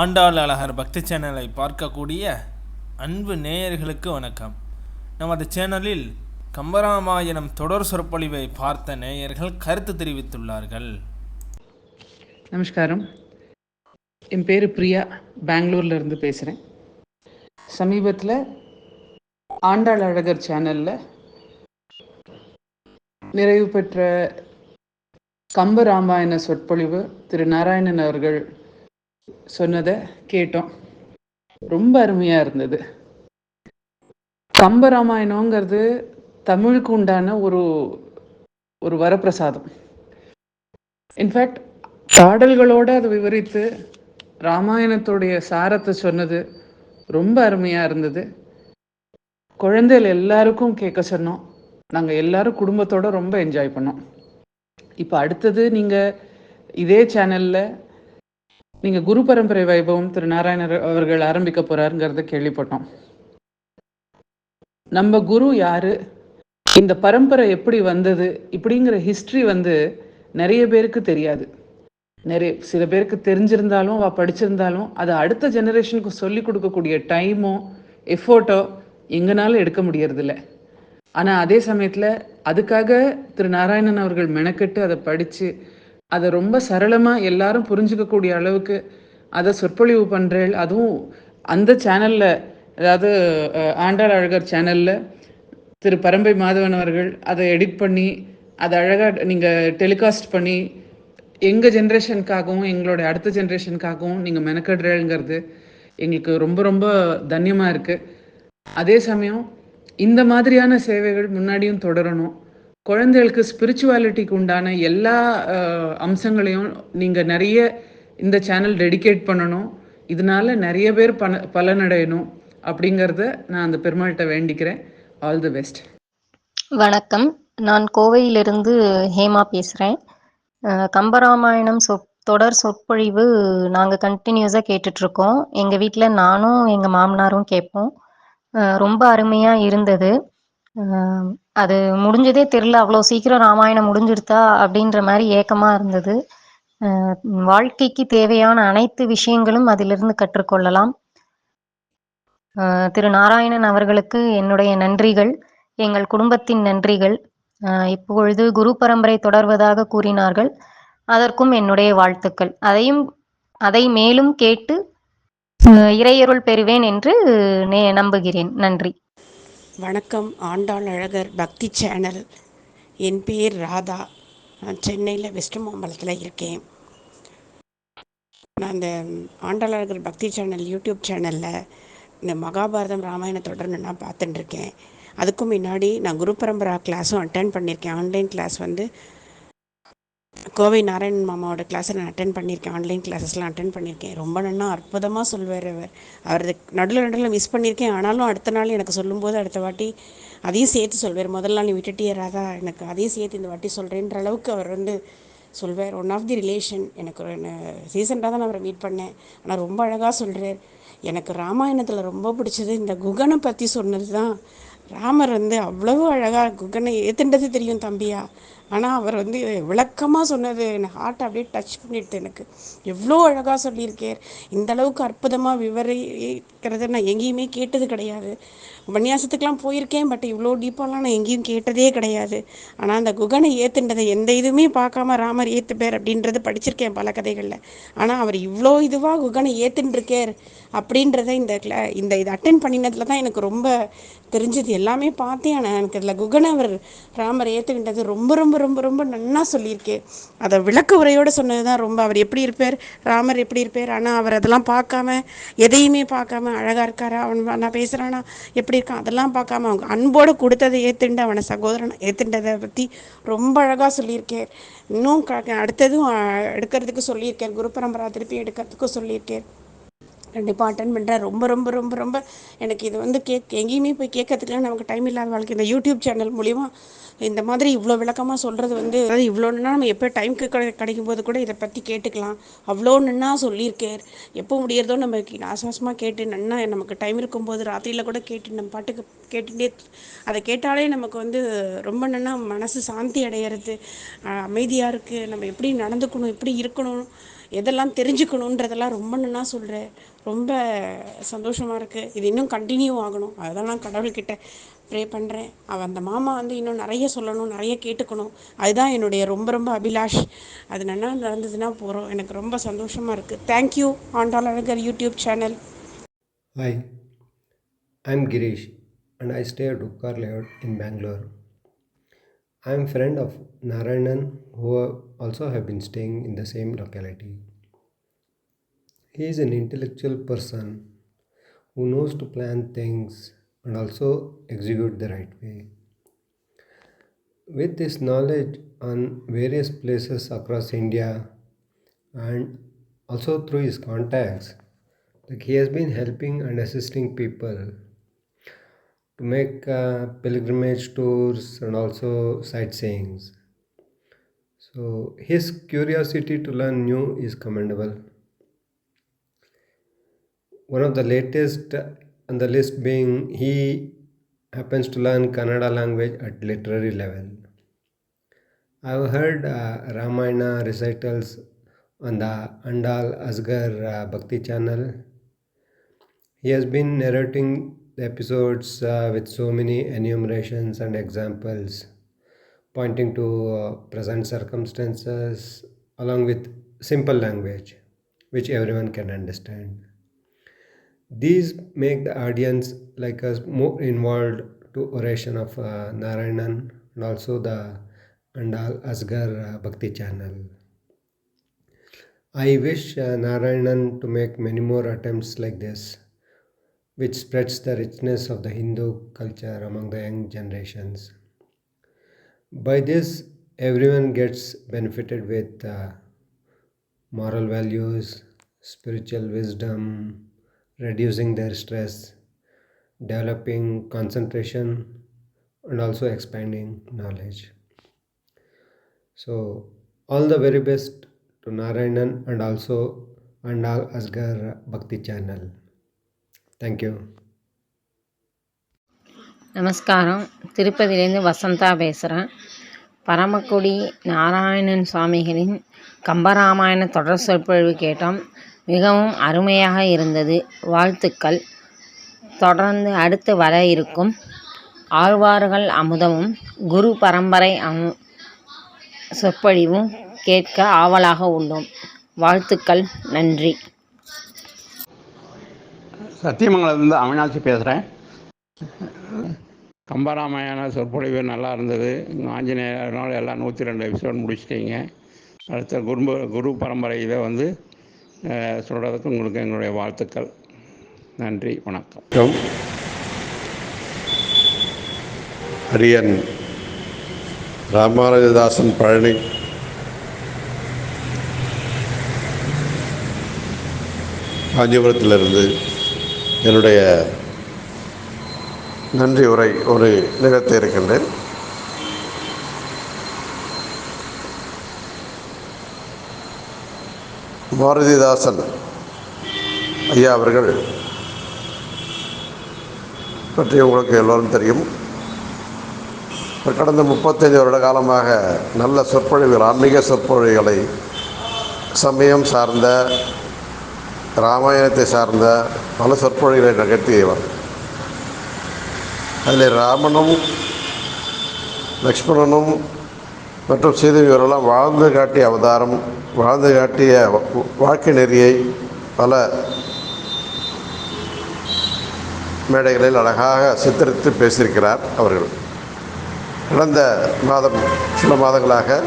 ஆண்டாள் அழகர் பக்தி சேனலை பார்க்கக்கூடிய அன்பு நேயர்களுக்கு வணக்கம். நமது சேனலில் கம்பராமாயணம் தொடர் சொற்பொழிவை பார்த்த நேயர்கள் கருத்து தெரிவித்துள்ளார்கள். நமஸ்காரம். என் பேர் பிரியா. பெங்களூர்ல இருந்து பேசுகிறேன் சமீபத்தில் ஆண்டாள் அழகர் சேனலில் நிறைவு பெற்ற கம்பராமாயண சொற்பொழிவு திரு நாராயணன் அவர்கள் சொன்னதை கேட்டோம். ரொம்ப அருமையாக இருந்தது. கம்ப ராமாயணங்கிறது தமிழுக்கு உண்டான ஒரு ஒரு வரப்பிரசாதம். இன்ஃபேக்ட் பாடல்களோடு அதை விவரித்து ராமாயணத்துடைய சாரத்தை சொன்னது ரொம்ப அருமையாக இருந்தது. குழந்தைகள் எல்லாருக்கும் கேட்க சொன்னோம். நாங்கள் எல்லாரும் குடும்பத்தோட ரொம்ப என்ஜாய் பண்ணோம். இப்போ அடுத்தது நீங்கள் இதே சேனலில் நீங்கள் குரு பரம்பரை வைபவம் திரு நாராயணர் அவர்கள் ஆரம்பிக்க போறாருங்கிறத கேள்விப்பட்டோம். நம்ம குரு யாரு? இந்த பரம்பரை எப்படி வந்தது? இப்படிங்கிற ஹிஸ்ட்ரி வந்து நிறைய பேருக்கு தெரியாது. நிறைய சில பேருக்கு தெரிஞ்சிருந்தாலும் வா படிச்சிருந்தாலும் அதை அடுத்த ஜெனரேஷனுக்கு சொல்லி கொடுக்கக்கூடிய டைமோ எஃபோர்ட்டோ எங்கனாலும் எடுக்க முடியறதில்ல. ஆனால் அதே சமயத்தில் அதுக்காக திரு நாராயணன் அவர்கள் மெனக்கெட்டு அதை படித்து அதை ரொம்ப சரளமாக எல்லாரும் புரிஞ்சுக்கக்கூடிய அளவுக்கு அதை சொற்பொழிவு பண்ணுறேள் அதுவும் அந்த சேனலில் அதாவது ஆண்டாள் அழகர் சேனலில் திரு பரம்பை மாதவன் அவர்கள் அதை எடிட் பண்ணி அதை அழகாக நீங்கள் டெலிகாஸ்ட் பண்ணி எங்கள் ஜென்ரேஷனுக்காகவும் எங்களோட அடுத்த ஜென்ரேஷனுக்காகவும் நீங்கள் மெனக்கடுறேங்கிறது எங்களுக்கு ரொம்ப ரொம்ப தன்யமாக இருக்குது அதே சமயம் இந்த மாதிரியான சேவைகள் முன்னாடியும் தொடரணும். குழந்தைகளுக்கு ஸ்பிரிச்சுவாலிட்டிக்கு உண்டான எல்லா அம்சங்களையும் நீங்கள் நிறைய இந்த சேனல் டெடிகேட் பண்ணணும். இதனால நிறைய பேர் பண பலனடையணும் அப்படிங்கிறத நான் அந்த பெருமாள்கிட்ட வேண்டிக்கிறேன். ஆல் தி பெஸ்ட் வணக்கம். நான் கோவையிலிருந்து ஹேமா பேசுகிறேன் கம்பராமாயணம் சொ தொடர் சொற்பொழிவு நாங்கள் கண்டினியூஸாக கேட்டுட்ருக்கோம். எங்கள் வீட்டில் நானும் எங்கள் மாமனாரும் கேட்போம். ரொம்ப அருமையாக இருந்தது. அது முடிஞ்சதே தெரில அவ்வளோ சீக்கிரம் ராமாயணம் முடிஞ்சிருத்தா அப்படின்ற மாதிரி ஏக்கமாக இருந்தது. வாழ்க்கைக்கு தேவையான அனைத்து விஷயங்களும் அதிலிருந்து கற்றுக்கொள்ளலாம். திரு நாராயணன் அவர்களுக்கு என்னுடைய நன்றிகள் எங்கள் குடும்பத்தின் நன்றிகள். இப்பொழுது குரு பரம்பரை தொடர்வதாக கூறினார்கள். அதற்கும் என்னுடைய வாழ்த்துக்கள். அதையும் அதை மேலும் கேட்டு இறையருள் பெறுவேன் என்று நே நம்புகிறேன். நன்றி. வணக்கம் ஆண்டாள் அழகர் பக்தி சேனல். என் பேர் ராதா. நான் சென்னையில் வெஸ்ட் மாம்பலத்தில் இருக்கேன். நான் இந்த ஆண்டாள் அழகர் பக்தி சேனல் யூடியூப் சேனலில் இந்த மகாபாரதம் ராமாயண தொடர்னு நான் பார்த்துட்டு இருக்கேன். அதுக்கும் முன்னாடி நான் குரு பரம்பரா கிளாஸும் அட்டன் பண்ணியிருக்கேன். ஆன்லைன் கிளாஸ் வந்து கோவை நாராயணன் மாமாவோட கிளாஸை நான் அட்டன் பண்ணியிருக்கேன். ஆன்லைன் கிளாஸஸ்லாம் அட்டன் பண்ணியிருக்கேன். ரொம்ப நல்லா அற்புதமாக சொல்வார் அவர். அவர் நடுவில் நடுவில் மிஸ் பண்ணியிருக்கேன். ஆனாலும் அடுத்த நாள் எனக்கு சொல்லும்போது அடுத்த வாட்டி அதையும் சேர்த்து சொல்வார். முதல் நாள் நீ விட்டுட்டே ராதா. எனக்கு அதையும் சேர்த்து இந்த வாட்டி சொல்கிறேன்ற அளவுக்கு அவர் வந்து சொல்வார். ஒன் ஆஃப் தி ரிலேஷன் எனக்கு ஒரு ரீசெண்டாக தான் நான் அவரை மீட் பண்ணேன். ஆனால் ரொம்ப அழகாக சொல்கிறார் எனக்கு ராமாயணத்தில் ரொம்ப பிடிச்சது. இந்த குகனை பற்றி சொன்னது தான் ராமர் வந்து அவ்வளவு அழகாக குகனை ஏத்துண்டது தெரியும் தம்பியா. ஆனால் அவர் வந்து விளக்கமாக சொன்னது எனக்கு ஹார்ட் அப்படியே டச் பண்ணிட்டு எனக்கு எவ்வளோ அழகாக சொல்லியிருக்கேர். இந்த அளவுக்கு அற்புதமாக விவரிக்கிறத நான் எங்கேயுமே கேட்டது கிடையாது. உபன்யாசத்துக்கெலாம் போயிருக்கேன் பட் இவ்வளோ டீப்பாலாம் நான் எங்கேயும் கேட்டதே கிடையாது. ஆனால் அந்த குகனை ஏற்றுன்றதை எந்த இதுவுமே பார்க்காம ராமர் ஏற்றுப்பார் அப்படின்றது படிச்சிருக்கேன் பல கதைகளில். ஆனால் அவர் இவ்வளோ இதுவாக குகனை ஏத்துன்ருக்கார் அப்படின்றத இந்த இந்த இது அட்டன் பண்ணினதுல தான் எனக்கு ரொம்ப தெரிஞ்சது எல்லாமே பார்த்தேன் ஆனால் எனக்கு இதில் குகனவர் அவர் ராமர் ஏற்றுக்கிட்டது ரொம்ப ரொம்ப ரொம்ப ரொம்ப நன்னா சொல்லியிருக்கேன் அதை விளக்க உரையோடு சொன்னது தான் ரொம்ப அவர் எப்படி இருப்பார் ராமர் எப்படி இருப்பார் ஆனால் அவர் அதெல்லாம் பார்க்காம எதையுமே பார்க்காம அழகாக இருக்காரா அவன் நான் பேசுகிறானா எப்படி இருக்கான் அதெல்லாம் பார்க்காம அவங்க அன்போடு கொடுத்ததை ஏற்றுண்டு அவனை சகோதரனை ஏற்றுண்டதை பற்றி ரொம்ப அழகாக சொல்லியிருக்கேன் இன்னும் க அடுத்ததும் எடுக்கிறதுக்கு சொல்லியிருக்கேன் குரு பரம்பரா திருப்பி எடுக்கிறதுக்கும் சொல்லியிருக்கேன் கண்டிப்பாக அட்டன் பண்ணுறேன் ரொம்ப ரொம்ப ரொம்ப ரொம்ப எனக்கு இது வந்து கேக் எங்கேயுமே போய் கேட்கறதுக்குலாம் நமக்கு டைம் இல்லாத வாழ்க்கை. இந்த யூடியூப் சேனல் மூலிமா இந்த மாதிரி இவ்வளோ விளக்கமாக சொல்கிறது வந்து அதாவது இவ்வளோன்னா நம்ம எப்போ டைம்க்கு கிடை கிடைக்கும் போது கூட இதை பற்றி கேட்டுக்கலாம். அவ்வளோ நன்னா சொல்லியிருக்கார். எப்போ முடியறதோ நம்ம ஆசாசமாக கேட்டு நன்னா நமக்கு டைம் இருக்கும்போது ராத்திரியில் கூட கேட்டு நம்ம பாட்டுக்கு கேட்டுட்டே அதை கேட்டாலே நமக்கு வந்து ரொம்ப நன்னா மனசு சாந்தி அடையிறது அமைதியாக இருக்குது நம்ம எப்படி நடந்துக்கணும் எப்படி இருக்கணும் எதெல்லாம் தெரிஞ்சுக்கணுன்றதெல்லாம் ரொம்ப நன்னா சொல்கிற ரொம்ப சந்தோஷமாக இருக்குது இது இன்னும் கண்டினியூ ஆகணும். அதுதான் நான் கடவுள்கிட்ட ப்ரே பண்ணுறேன் அவள் அந்த மாமா வந்து இன்னும் நிறைய சொல்லணும் நிறைய கேட்டுக்கணும். அதுதான் என்னுடைய ரொம்ப ரொம்ப அபிலாஷ். அது நல்லா நடந்ததுன்னா போகிறோம் எனக்கு ரொம்ப சந்தோஷமாக இருக்குது thank you Andal Azhagar YouTube channel. I I'm Girish and I stay at Uppar in Bangalore Bangalore. I'm friend of Narayanan who also have been staying in the same locality. He is an intellectual person who knows to plan things and also execute the right way. With his knowledge on various places across India and also through his contacts, like he has been helping and assisting people to make uh, pilgrimage tours and also sightseeings. So his curiosity to learn new is commendable. One of the latest on the list being he happens to learn Kannada language at literary level. I've heard uh, Ramayana recitals on the Andal Asgar uh, Bhakti channel. He has been narrating the episodes uh, with so many enumerations and examples, pointing to uh, present circumstances along with simple language, which everyone can understand. These make the audience like us more involved to oration of uh, Narayanan and also the Andal Asgar uh, Bhakti channel. I wish uh, Narayanan to make many more attempts like this, which spreads the richness of the Hindu culture among the young generations. By this, everyone gets benefited with uh, moral values, spiritual wisdom, reducing their stress, developing concentration, and also expanding knowledge. So, all the very best to Narayanan and also Andal Asgar Bhakti channel. Thank you நமஸ்காரம். திருப்பதியிலேருந்து வசந்தா பேசுகிறேன் பரமக்குடி நாராயணன் சுவாமிகளின் கம்பராமாயண தொடர் சொற்பொழிவு கேட்டோம். மிகவும் அருமையாக இருந்தது. வாழ்த்துக்கள். தொடர்ந்து அடுத்து வர இருக்கும் ஆழ்வார்கள் அமுதமும் குரு பரம்பரை அமு சொற்பொழிவும் கேட்க ஆவலாக உள்ளோம். வாழ்த்துக்கள். நன்றி. சத்தியமங்கலத்துலேருந்து அவினாசி பேசுகிறேன் கம்பராமாயண சொற்பொழிவு நல்லா இருந்தது. ஆஞ்சநேயர்னால எல்லாம் நூற்றி ரெண்டு எபிசோட் முடிச்சிட்டிங்க. அடுத்த குரு குரு பரம்பரை இதை வந்து சொல்கிறதுக்கு உங்களுக்கு எங்களுடைய வாழ்த்துக்கள். நன்றி வணக்கம். வணக்கம். அரியன் ராமானுஜதாசன் பழனி. காஞ்சிபுரத்திலிருந்து என்னுடைய நன்றி உரை ஒரு நிகழ்த்த இருக்கின்றேன். பாரதிதாசன் ஐயா அவர்கள் பற்றி உங்களுக்கு எல்லோரும் தெரியும். கடந்த முப்பத்தைந்து வருட காலமாக நல்ல சொற்பொழிவுகள் ஆன்மீக சொற்பொழிவுகளை சமயம் சார்ந்த ராமாயணத்தை சார்ந்த பல சொற்பொழிவுகளை இவர். அதில் ராமனும் லக்ஷ்மணனும் மற்றும் சீதை இவரெல்லாம் வாழ்ந்து காட்டிய அவதாரம் வாழ்ந்து காட்டிய வாழ்க்கை நெறியை பல மேடைகளில் அழகாக சித்தரித்து பேசியிருக்கிறார் அவர்கள். கடந்த மாதம் சில மாதங்களாக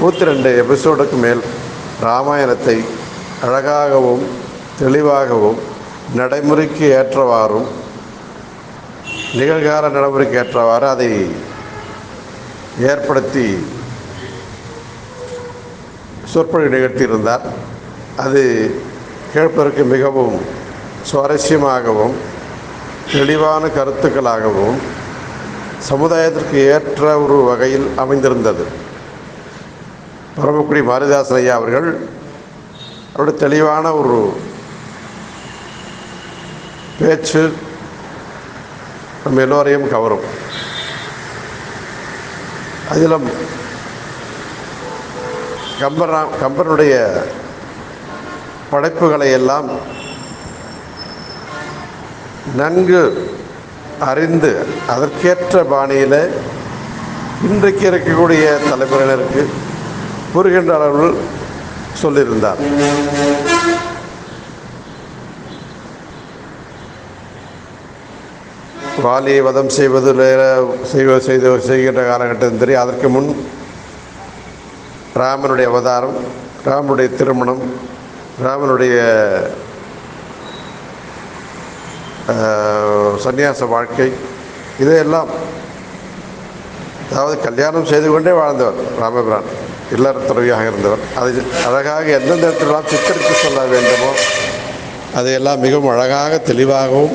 நூற்றி ரெண்டு எபிசோடுக்கு மேல் ராமாயணத்தை அழகாகவும் தெளிவாகவும் நடைமுறைக்கு ஏற்றவாறும் நிகழ்கால நடைமுறைக்கு ஏற்றவாறு அதை ஏற்படுத்தி சொற்பொழிவு நிகழ்த்தியிருந்தார். அது கேட்பதற்கு மிகவும் சுவாரஸ்யமாகவும் தெளிவான கருத்துக்களாகவும் சமுதாயத்திற்கு ஏற்ற ஒரு வகையில் அமைந்திருந்தது. பரமக்குடி மாரிதாசன் ஐயா அவர்கள் அவருடைய தெளிவான ஒரு பேச்சு நம்ம எல்லோரையும் கவரும். அதிலும் கம்பரா கம்பனுடைய படைப்புகளை எல்லாம் நன்கு அறிந்து அதற்கேற்ற பாணியில் இன்றைக்கு இருக்கக்கூடிய தலைமுறையினருக்கு புரிகின்ற அளவில் சொல்லியிருந்தார். வாலியை வதம் செய்வதில் செய்வ செய்து செய்கின்ற காலகட்டம் தெரியும் அதற்கு முன் ராமனுடைய அவதாரம் ராமனுடைய திருமணம் ராமனுடைய சன்னியாச சந்நியாச வாழ்க்கை இதையெல்லாம் அதாவது கல்யாணம் செய்து கொண்டே வாழ்ந்தவர் ராமபிரான் இல்லறத்துறவியாக இருந்தவர். அதை அழகாக எந்தெந்த இடத்திலெல்லாம் சித்தரித்து சொல்ல வேண்டுமோ அதையெல்லாம் மிகவும் அழகாக தெளிவாகவும்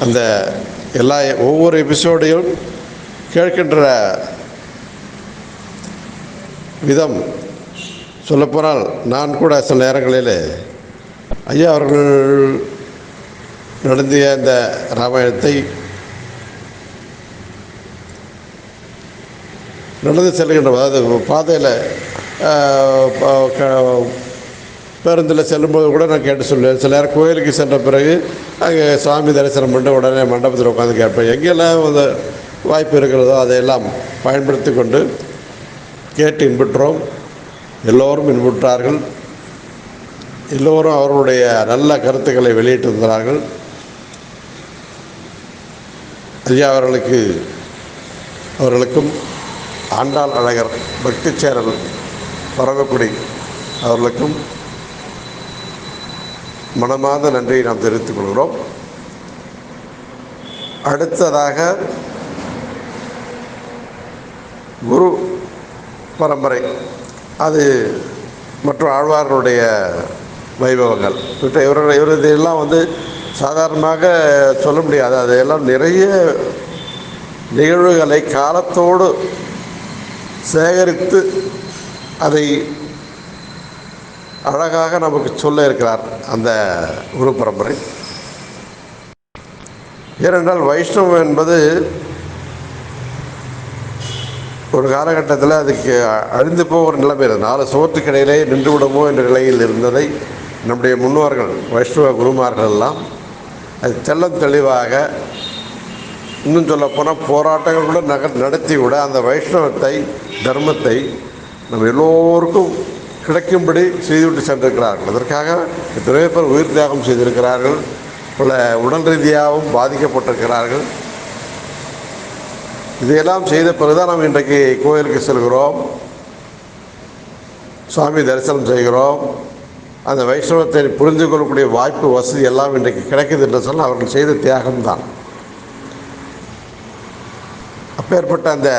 அந்த எல்லா ஒவ்வொரு எபிசோடையும் கேட்கின்ற விதம் சொல்லப்போனால் நான் கூட சில நேரங்களில் ஐயா அவர்கள் நடந்திய இந்த ராமாயணத்தை நடந்து செல்கின்ற அதாவது பாதையில் பேருந்தில் செல்லும்போது கூட நான் கேட்டு சொல்லுவேன். சில நேரம் கோயிலுக்கு சென்ற பிறகு அங்கே சாமி தரிசனம் பண்ணிட்டு உடனே மண்டபத்தில் உட்காந்து கேட்பேன். எங்கெல்லாம் வந்து வாய்ப்பு இருக்கிறதோ அதையெல்லாம் பயன்படுத்தி கொண்டு கேட்டு இன்புற்றோம். எல்லோரும் இன்புற்றார்கள். எல்லோரும் அவர்களுடைய நல்ல கருத்துக்களை வெளியிட்டிருந்தார்கள். ஐயா அவர்களுக்கு அவர்களுக்கும் ஆண்டாள் அழகர் பக்தி சேரல் பரவக்குடி அவர்களுக்கும் மனமார்ந்த நன்றியை நாம் தெரிவித்துக் கொள்கிறோம். அடுத்ததாக குரு பரம்பரை. அது மற்றும் ஆழ்வார்களுடைய வைபவங்கள். இவற்றை இவர்கள் இவரது எல்லாம் வந்து சாதாரணமாக சொல்ல முடியாது. அதையெல்லாம் நிறைய நிகழ்வுகளை காலத்தோடு சேகரித்து அதை அழகாக நமக்கு சொல்ல இருக்கிறார் அந்த குரு பரம்பரை ஏனென்றால் வைஷ்ணவம் என்பது ஒரு காலகட்டத்தில் அதுக்கு அழிந்து போகிற நிலைமை இருந்தது. நாலு சுவற்றுக்கிடையிலே நின்று விடுமோ என்ற நிலையில் இருந்ததை நம்முடைய முன்னோர்கள் வைஷ்ணவ குருமார்கள் எல்லாம் அது தெள்ளம் தெளிவாக இன்னும் சொல்லப்போனால் போராட்டங்கள் கூட நக நடத்தி கூட அந்த வைஷ்ணவத்தை தர்மத்தை நம்ம எல்லோருக்கும் கிடைக்கும்படி செய்துவிட்டு சென்றிருக்கிறார்கள். அதற்காக எத்தனையோ பேர் உயிர் தியாகம் செய்திருக்கிறார்கள். பல உடல் ரீதியாகவும் பாதிக்கப்பட்டிருக்கிறார்கள். இதையெல்லாம் செய்த பிறகுதான் நாம் இன்றைக்கு கோயிலுக்கு செல்கிறோம். சுவாமி தரிசனம் செய்கிறோம். அந்த வைஷ்ணவத்தை புரிந்து கொள்ளக்கூடிய வாய்ப்பு வசதி எல்லாம் இன்றைக்கு கிடைக்குது என்று சொன்னால் அவர்கள் செய்த தியாகம்தான். அப்பேற்பட்ட அந்த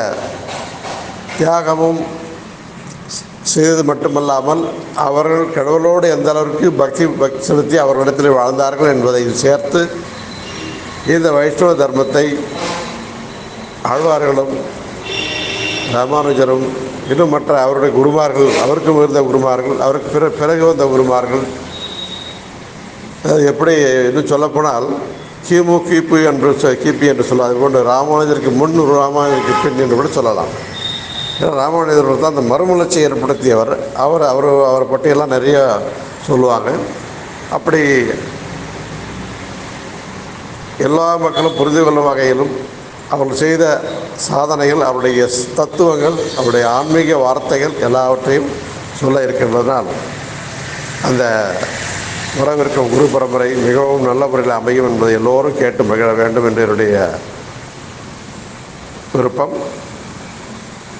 தியாகமும் செய்தது மட்டுமல்லாமல் அவர்கள் கடவுளோடு எந்த அளவிற்கு பக்தி பக்தி செலுத்தி அவர்களிடத்தில் வாழ்ந்தார்கள் என்பதை சேர்த்து இந்த வைஷ்ணவ தர்மத்தை ஆழ்வார்களும் ராமானுஜரும் இன்னும் மற்ற அவருடைய குருமார்கள் அவருக்கும் இருந்த குருமார்கள் அவருக்கு பிற பிறகு வந்த குருமார்கள் அது எப்படி இன்னும் சொல்லப்போனால் கிமு கிபி என்று கிபி என்று சொல்லலாம் அது போன்று ராமானுஜருக்கு முன் ராமானுஜருக்கு பின் என்று கூட சொல்லலாம். ஏன்னா ராமானுஜர் தான் அந்த மறுமலர்ச்சி ஏற்படுத்தியவர் அவர் அவர் அவரை பற்றியெல்லாம் நிறைய சொல்லுவாங்க. அப்படி எல்லா மக்களும் புரிந்து கொள்ளும் வகையிலும் அவர்கள் செய்த சாதனைகள் அவருடைய தத்துவங்கள் அவருடைய ஆன்மீக வார்த்தைகள் எல்லாவற்றையும் சொல்ல இருக்கின்றதனால் அந்த வரவிருக்கும் குரு பரம்பரை மிகவும் நல்ல முறையில் அமையும் என்பதை எல்லோரும் கேட்டு மகிழ வேண்டும் என்று என்னுடைய விருப்பம்.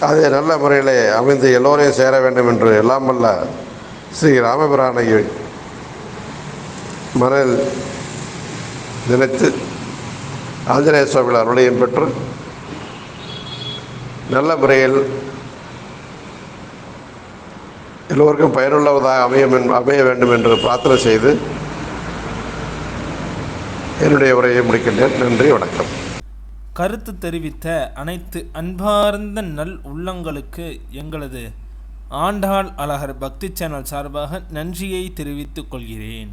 அது நல்ல முறையில் அமைந்து எல்லோரையும் சேர வேண்டும் என்று எல்லாம் வல்ல ஸ்ரீ ராமபிரானை மனதில் நினைத்து ஆஞ்சநேய சுவாமிகள் அருளையும் பெற்று நல்ல முறையில் எல்லோருக்கும் பயனுள்ளதாக அமையும் அமைய வேண்டும் என்று பிரார்த்தனை செய்து என்னுடைய உரையை முடிக்கின்றேன். நன்றி வணக்கம். கருத்து தெரிவித்த அனைத்து அன்பார்ந்த நல் உள்ளங்களுக்கு எங்களது ஆண்டாள் அழகர் பக்தி சேனல் சார்பாக நன்றியை தெரிவித்துக் கொள்கிறேன்.